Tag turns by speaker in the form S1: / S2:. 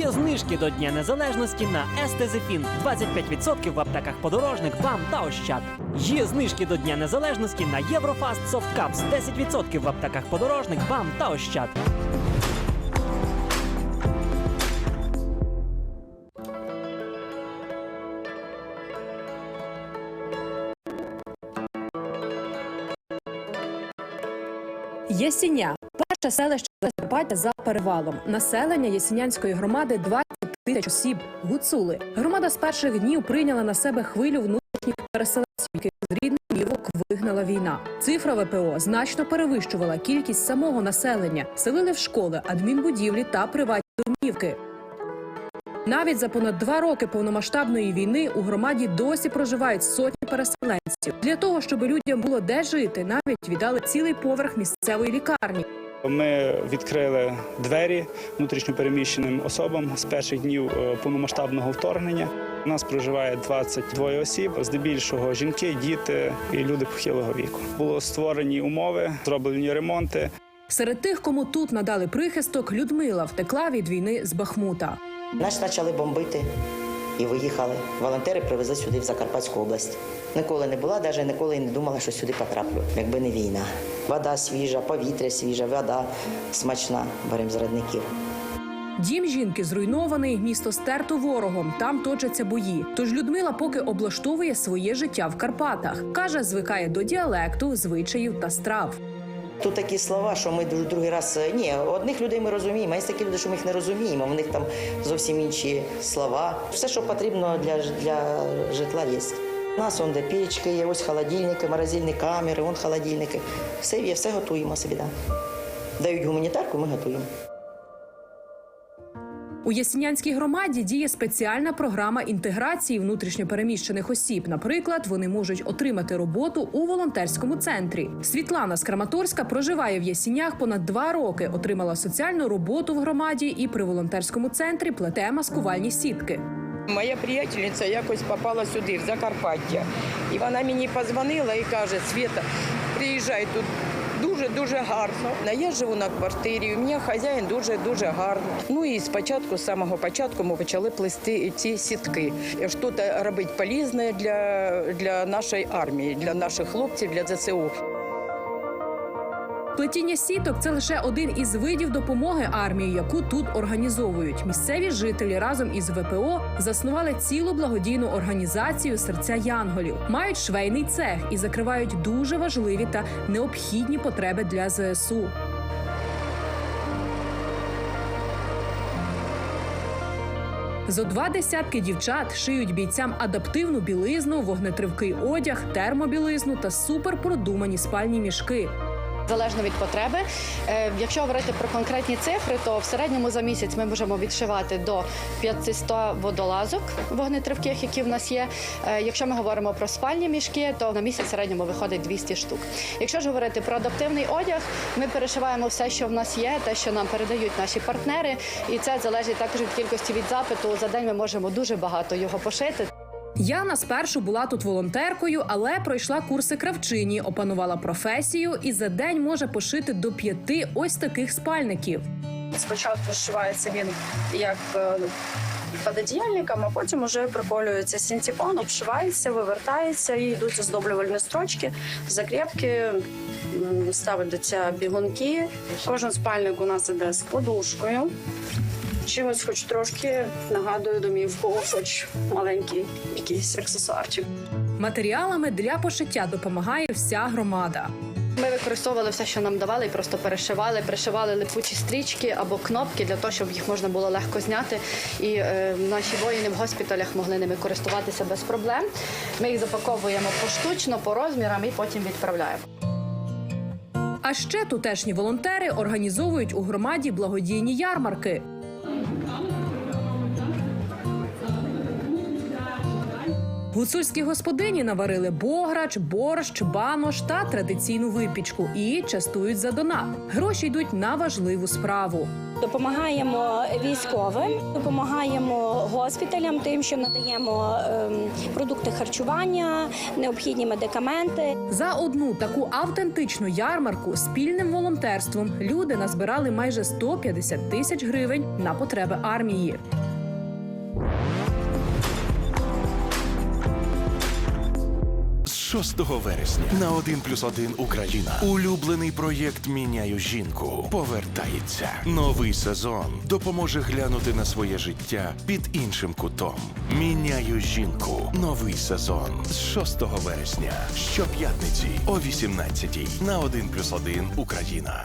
S1: Є знижки до Дня Незалежності на Естезефін 25% в аптеках подорожник, БАМ та Ощад. Є знижки до Дня Незалежності на Єврофаст Cups 10% в аптеках подорожник, БАМ та Ощад.
S2: Єсіня перше селище Закарпаття за перевалом. Населення Єсінянської громади 20 тисяч осіб. Гуцули. Громада з перших днів прийняла на себе хвилю внутрішніх переселенців, яких з рідних мівок вигнала війна. Цифра ВПО значно перевищувала кількість самого населення. Селили в школи, адмінбудівлі та приватні домівки. Навіть за понад два роки повномасштабної війни у громаді досі проживають сотні переселенців. Для того, щоб людям було де жити, навіть віддали цілий поверх місцевої лікарні.
S3: Ми відкрили двері внутрішньопереміщеним особам з перших днів е, повномасштабного вторгнення. У нас проживає 22 осіб, здебільшого жінки, діти і люди похилого віку. Було створені умови, зроблені ремонти.
S2: Серед тих, кому тут надали прихисток, Людмила втекла від війни з Бахмута.
S4: Нас почали бомбити і виїхали. Волонтери привезли сюди в Закарпатську область. Ніколи не була, навіть ніколи і не думала, що сюди потраплю, якби не війна. Вода свіжа, повітря свіже, вода смачна. Беремо з родників.
S2: Дім жінки зруйнований, місто стерто ворогом. Там точаться бої. Тож Людмила поки облаштовує своє життя в Карпатах. каже, звикає до діалекту, звичаїв та страв.
S4: Тут такі слова, що ми друг- другий раз е, ні, одних людей ми розуміємо, а є такі люди, що ми їх не розуміємо. В них там зовсім інші слова. Все, що потрібно для, для житла, є. У нас он де пічки, є ось холодильники, морозильні камери, вон холодильники. Все є, все готуємо собі. Да. Дають гуманітарку, ми готуємо.
S2: У Ясінянській громаді діє спеціальна програма інтеграції внутрішньопереміщених осіб. Наприклад, вони можуть отримати роботу у волонтерському центрі. Світлана з Краматорська проживає в Ясінях понад два роки. Отримала соціальну роботу в громаді і при волонтерському центрі плете маскувальні сітки.
S5: Моя приятельниця якось попала сюди, в Закарпаття. І вона мені позвонила і каже: Свята, приїжджай тут. Дуже дуже гарно. Я живу на квартирі. У мене хазяїн дуже дуже гарний. Ну і спочатку, з самого початку, ми почали плести ці сітки. Щось робити полезне для, для нашої армії, для наших хлопців, для ЗСУ.
S2: Плетіння сіток це лише один із видів допомоги армії, яку тут організовують. Місцеві жителі разом із ВПО заснували цілу благодійну організацію серця янголів. Мають швейний цех і закривають дуже важливі та необхідні потреби для ЗСУ. Зо два десятки дівчат шиють бійцям адаптивну білизну, вогнетривкий одяг, термобілизну та суперпродумані спальні мішки.
S6: Залежно від потреби. Е, Якщо говорити про конкретні цифри, то в середньому за місяць ми можемо відшивати до 500 водолазок вогнетривких, які в нас є. Е, Якщо ми говоримо про спальні мішки, то на місяць в середньому виходить 200 штук. Якщо ж говорити про адаптивний одяг, ми перешиваємо все, що в нас є, те, що нам передають наші партнери, і це залежить також від кількості від запиту. За день ми можемо дуже багато його пошити.
S2: Яна спершу була тут волонтеркою, але пройшла курси кравчині, опанувала професію і за день може пошити до п'яти ось таких спальників.
S7: Спочатку зшивається він як е, пододіяльником, а потім уже приколюється синтепон, обшивається, вивертається і йдуть оздоблювальні строчки, закрепки, м, ставляться бігунки. Кожен спальник у нас іде з подушкою. Чимось хоч трошки нагадую домівку, хоч маленький якийсь аксесуарчик.
S2: Матеріалами для пошиття допомагає вся громада.
S6: Ми використовували все, що нам давали, і просто перешивали, пришивали липучі стрічки або кнопки для того, щоб їх можна було легко зняти. І е, наші воїни в госпіталях могли ними користуватися без проблем. Ми їх запаковуємо поштучно, по розмірам і потім відправляємо.
S2: А ще тутешні волонтери організовують у громаді благодійні ярмарки. Гуцульські господині наварили бограч, борщ, банош та традиційну випічку і частують за донат. Гроші йдуть на важливу справу.
S8: Допомагаємо військовим, допомагаємо госпіталям, тим, що надаємо ем, продукти харчування, необхідні медикаменти.
S2: За одну таку автентичну ярмарку спільним волонтерством люди назбирали майже 150 тисяч гривень на потреби армії.
S9: 6 вересня на 1 плюс 1 Україна. Улюблений проєкт Міняю жінку повертається. Новий сезон допоможе глянути на своє життя під іншим кутом. Міняю жінку. Новий сезон з 6 вересня. Щоп'ятниці о 18 на 1 плюс 1 Україна.